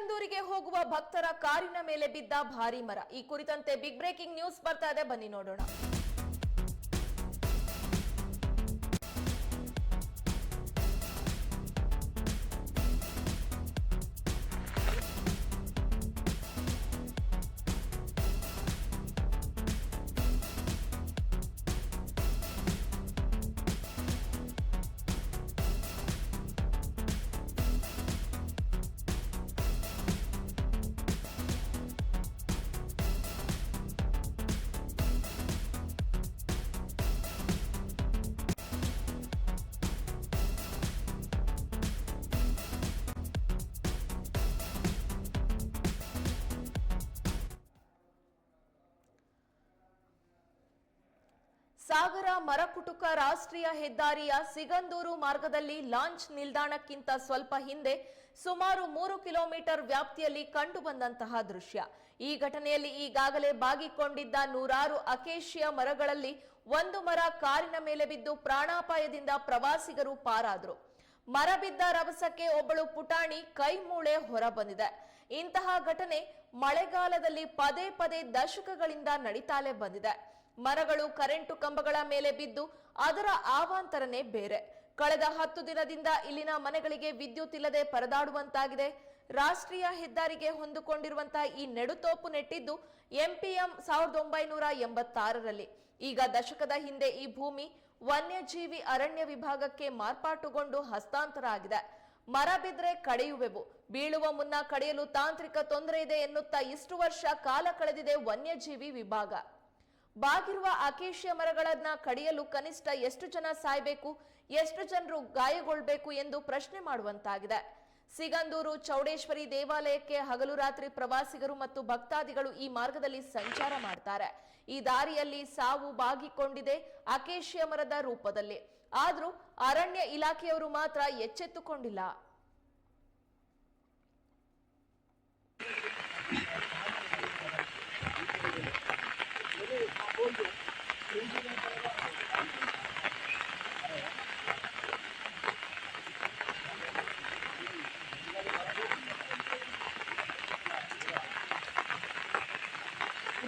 ಸಿಗಂದೂರಿಗೆ ಹೋಗುವ ಭಕ್ತರ ಕಾರಿನ ಮೇಲೆ ಬಿದ್ದ ಭಾರಿ ಮರ. ಈ ಕುರಿತಂತೆ ಬಿಗ್ ಬ್ರೇಕಿಂಗ್ ನ್ಯೂಸ್ ಬರ್ತಾ ಇದೆ. ಬನ್ನಿ ನೋಡೋಣ. ಸಾಗರ ಮರಕುಟುಕ ರಾಷ್ಟ್ರೀಯ ಹೆದ್ದಾರಿಯ ಸಿಗಂದೂರು ಮಾರ್ಗದಲ್ಲಿ ಲಾಂಚ್ ನಿಲ್ದಾಣಕ್ಕಿಂತ ಸ್ವಲ್ಪ ಹಿಂದೆ ಸುಮಾರು ಮೂರು ಕಿಲೋಮೀಟರ್ ವ್ಯಾಪ್ತಿಯಲ್ಲಿ ಕಂಡು ಬಂದಂತಹ ದೃಶ್ಯ. ಈ ಘಟನೆಯಲ್ಲಿ ಈಗಾಗಲೇ ಬಾಗಿಕೊಂಡಿದ್ದ ನೂರಾರು ಅಕೇಶಿಯ ಮರಗಳಲ್ಲಿ ಒಂದು ಮರ ಕಾರಿನ ಮೇಲೆ ಬಿದ್ದು ಪ್ರಾಣಾಪಾಯದಿಂದ ಪ್ರವಾಸಿಗರು ಪಾರಾದ್ರು. ಮರ ಬಿದ್ದ ರಭಸಕ್ಕೆ ಒಬ್ಬಳು ಪುಟಾಣಿ ಕೈ ಮೂಳೆ ಹೊರ ಬಂದಿದೆ ಇಂತಹ ಘಟನೆ ಮಳೆಗಾಲದಲ್ಲಿ ಪದೇ ಪದೇ ದಶಕಗಳಿಂದ ನಡೀತಾಲೆ ಬಂದಿದೆ. ಮರಗಳು, ಕರೆಂಟು ಕಂಬಗಳ ಮೇಲೆ ಬಿದ್ದು ಅದರ ಆವಾಂತರನೇ ಬೇರೆ. ಕಳೆದ ಹತ್ತು ದಿನದಿಂದ ಇಲ್ಲಿನ ಮನೆಗಳಿಗೆ ವಿದ್ಯುತ್ ಇಲ್ಲದೆ ಪರದಾಡುವಂತಾಗಿದೆ. ರಾಷ್ಟ್ರೀಯ ಹೆದ್ದಾರಿಗೆ ಹೊಂದಿಕೊಂಡಿರುವಂತಹ ಈ ನೆಡುತೋಪು ನೆಟ್ಟಿದ್ದು ಎಂಪಿಎಂ ಸಾವಿರದ ಒಂಬೈನೂರ ಎಂಬತ್ತಾರರಲ್ಲಿ. ಈಗ ದಶಕದ ಹಿಂದೆ ಈ ಭೂಮಿ ವನ್ಯಜೀವಿ ಅರಣ್ಯ ವಿಭಾಗಕ್ಕೆ ಮಾರ್ಪಾಟುಗೊಂಡು ಹಸ್ತಾಂತರ ಆಗಿದೆ. ಮರ ಬಿದ್ರೆ ಕಡೆಯುವೆವು. ಬೀಳುವ ಮುನ್ನ ಕಡೆಯಲು ತಾಂತ್ರಿಕ ತೊಂದರೆ ಇದೆ ಎನ್ನುತ್ತಾ ಇಷ್ಟು ವರ್ಷ ಕಾಲ ಕಳೆದಿದೆ ವನ್ಯಜೀವಿ ವಿಭಾಗ. ಬಾಗಿರುವ ಅಕೇಶಿಯ ಮರಗಳನ್ನ ಕಡಿಯಲು ಕನಿಷ್ಠ ಎಷ್ಟು ಜನ ಸಾಯ್ಬೇಕು, ಎಷ್ಟು ಜನರು ಗಾಯಗೊಳ್ಬೇಕು ಎಂದು ಪ್ರಶ್ನೆ ಮಾಡುವಂತಾಗಿದೆ. ಸಿಗಂದೂರು ಚೌಡೇಶ್ವರಿ ದೇವಾಲಯಕ್ಕೆ ಹಗಲು ರಾತ್ರಿ ಪ್ರವಾಸಿಗರು ಮತ್ತು ಭಕ್ತಾದಿಗಳು ಈ ಮಾರ್ಗದಲ್ಲಿ ಸಂಚಾರ ಮಾಡ್ತಾರೆ. ಈ ದಾರಿಯಲ್ಲಿ ಸಾವು ಬಾಗಿಕೊಂಡಿದೆ ಅಕೇಶಿಯ ಮರದ ರೂಪದಲ್ಲಿ. ಆದ್ರೂ ಅರಣ್ಯ ಇಲಾಖೆಯವರು ಮಾತ್ರ ಎಚ್ಚೆತ್ತುಕೊಂಡಿಲ್ಲ.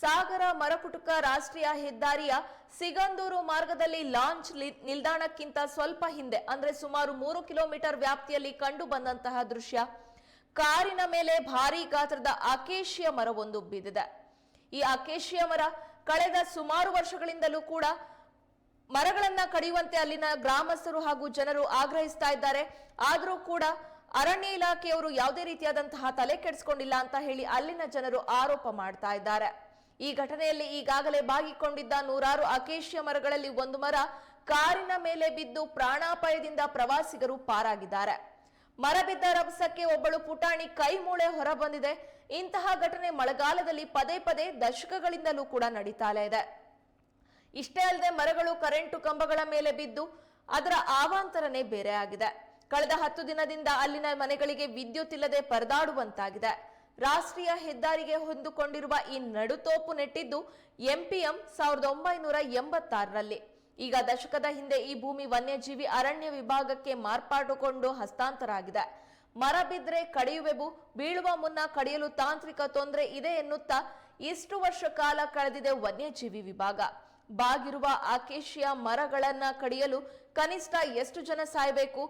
ಸಾಗರ ಮರಕುಟುಕ ರಾಷ್ಟ್ರೀಯ ಹೆದ್ದಾರಿಯ ಸಿಗಂದೂರು ಮಾರ್ಗದಲ್ಲಿ ಲಾಂಚ್ ನಿಲ್ದಾಣಕ್ಕಿಂತ ಸ್ವಲ್ಪ ಹಿಂದೆ, ಅಂದ್ರೆ ಸುಮಾರು ಮೂರು ಕಿಲೋಮೀಟರ್ ವ್ಯಾಪ್ತಿಯಲ್ಲಿ ಕಂಡು ಬಂದಂತಹ ದೃಶ್ಯ. ಕಾರಿನ ಮೇಲೆ ಭಾರಿ ಗಾತ್ರದ ಅಕೇಶಿಯ ಮರವೊಂದು ಬಿದ್ದಿದೆ. ಈ ಅಕೇಶಿಯ ಮರ ಕಳೆದ ಸುಮಾರು ವರ್ಷಗಳಿಂದಲೂ ಕೂಡ ಮರಗಳನ್ನ ಕಡಿಯುವಂತೆ ಅಲ್ಲಿನ ಗ್ರಾಮಸ್ಥರು ಹಾಗೂ ಜನರು ಆಗ್ರಹಿಸ್ತಾ ಇದ್ದಾರೆ. ಆದರೂ ಕೂಡ ಅರಣ್ಯ ಇಲಾಖೆಯವರು ಯಾವುದೇ ರೀತಿಯಾದಂತಹ ತಲೆ ಕೆಡಿಸ್ಕೊಂಡಿಲ್ಲ ಅಂತ ಹೇಳಿ ಅಲ್ಲಿನ ಜನರು ಆರೋಪ ಮಾಡ್ತಾ ಇದ್ದಾರೆ. ಈ ಘಟನೆಯಲ್ಲಿ ಈಗಾಗಲೇ ಬಾಗಿಕೊಂಡಿದ್ದ ನೂರಾರು ಅಕೇಶಿಯ ಮರಗಳಲ್ಲಿ ಒಂದು ಮರ ಕಾರಿನ ಮೇಲೆ ಬಿದ್ದು ಪ್ರಾಣಾಪಾಯದಿಂದ ಪ್ರವಾಸಿಗರು ಪಾರಾಗಿದ್ದಾರೆ. ಮರ ಬಿದ್ದ ರಭಸಕ್ಕೆ ಒಬ್ಬಳು ಪುಟಾಣಿ ಕೈ ಮೂಳೆ ಹೊರಬಂದಿದೆ. ಇಂತಹ ಘಟನೆ ಮಳೆಗಾಲದಲ್ಲಿ ಪದೇ ಪದೇ ದಶಕಗಳಿಂದಲೂ ಕೂಡ ನಡೀತಾಲೇ ಇದೆ. ಇಷ್ಟೇ ಅಲ್ಲದೆ ಮರಗಳು ಕರೆಂಟು ಕಂಬಗಳ ಮೇಲೆ ಬಿದ್ದು ಅದರ ಆವಾಂತರನೇ ಬೇರೆ ಆಗಿದೆ ಕಳೆದ ಹತ್ತು ದಿನದಿಂದ ಅಲ್ಲಿನ ಮನೆಗಳಿಗೆ ವಿದ್ಯುತ್ ಇಲ್ಲದೆ ಪರದಾಡುವಂತಾಗಿದೆ. ರಾಷ್ಟ್ರೀಯ ಹೆದ್ದಾರಿಗೆ ಹೊಂದಿಕೊಂಡಿರುವ ಈ ನಡುತೋಪು ನೆಟ್ಟಿದ್ದು ಎಂಪಿಎಂ ಸಾವಿರದ ಒಂಬೈನೂರ ಎಂಬತ್ತಾರರಲ್ಲಿ. ಈಗ ದಶಕದ ಹಿಂದೆ ಈ ಭೂಮಿ ವನ್ಯಜೀವಿ ಅರಣ್ಯ ವಿಭಾಗಕ್ಕೆ ಮಾರ್ಪಾಡುಕೊಂಡು ಹಸ್ತಾಂತರ ಆಗಿದೆ ಮರ ಬಿದ್ರೆ ಕಡಿಯುವೆವು, ಬೀಳುವ ಮುನ್ನ ಕಡಿಯಲು ತಾಂತ್ರಿಕ ತೊಂದರೆ ಇದೆ ಎನ್ನುತ್ತಾ ಇಷ್ಟು ವರ್ಷ ಕಾಲ ಕಳೆದಿದೆ ವನ್ಯಜೀವಿ ವಿಭಾಗ. ಬಾಗಿರುವ ಆಕೇಶಿಯ ಮರಗಳನ್ನ ಕಡಿಯಲು ಕನಿಷ್ಠ ಎಷ್ಟು ಜನ ಸಾಯ್ಬೇಕು,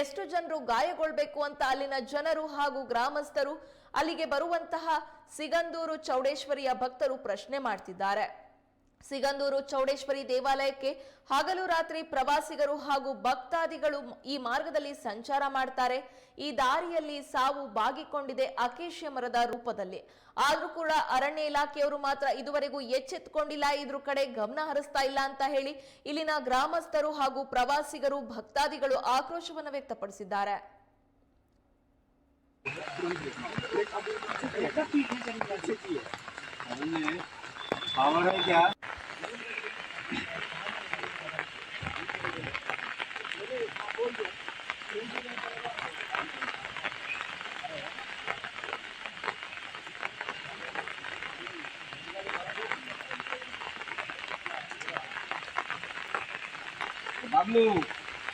ಎಷ್ಟು ಜನರು ಗಾಯಗೊಳ್ಬೇಕು ಅಂತ ಅಲ್ಲಿನ ಜನರು ಹಾಗೂ ಗ್ರಾಮಸ್ಥರು ಅಲ್ಲಿಗೆ ಬರುವಂತಹ ಸಿಗಂದೂರು ಚೌಡೇಶ್ವರಿಯ ಭಕ್ತರು ಪ್ರಶ್ನೆ ಮಾಡ್ತಿದ್ದಾರೆ. ಸಿಗಂದೂರು ಚೌಡೇಶ್ವರಿ ದೇವಾಲಯಕ್ಕೆ ಹಗಲು ರಾತ್ರಿ ಪ್ರವಾಸಿಗರು ಹಾಗೂ ಭಕ್ತಾದಿಗಳು ಈ ಮಾರ್ಗದಲ್ಲಿ ಸಂಚಾರ ಮಾಡ್ತಾರೆ. ಈ ದಾರಿಯಲ್ಲಿ ಸಾವು ಬಾಗಿಕೊಂಡಿದೆ ಅಕೇಶ್ಯ ಮರದ ರೂಪದಲ್ಲಿ. ಆದ್ರೂ ಕೂಡ ಅರಣ್ಯ ಇಲಾಖೆಯವರು ಮಾತ್ರ ಇದುವರೆಗೂ ಎಚ್ಚೆತ್ತುಕೊಂಡಿಲ್ಲ ಇದ್ರ ಕಡೆ ಗಮನ ಹರಿಸ್ತಾ ಇಲ್ಲ ಅಂತ ಹೇಳಿ ಇಲ್ಲಿನ ಗ್ರಾಮಸ್ಥರು ಹಾಗೂ ಪ್ರವಾಸಿಗರು ಭಕ್ತಾದಿಗಳು ಆಕ್ರೋಶವನ್ನು ವ್ಯಕ್ತಪಡಿಸಿದ್ದಾರೆ. पावर है क्या बाबलू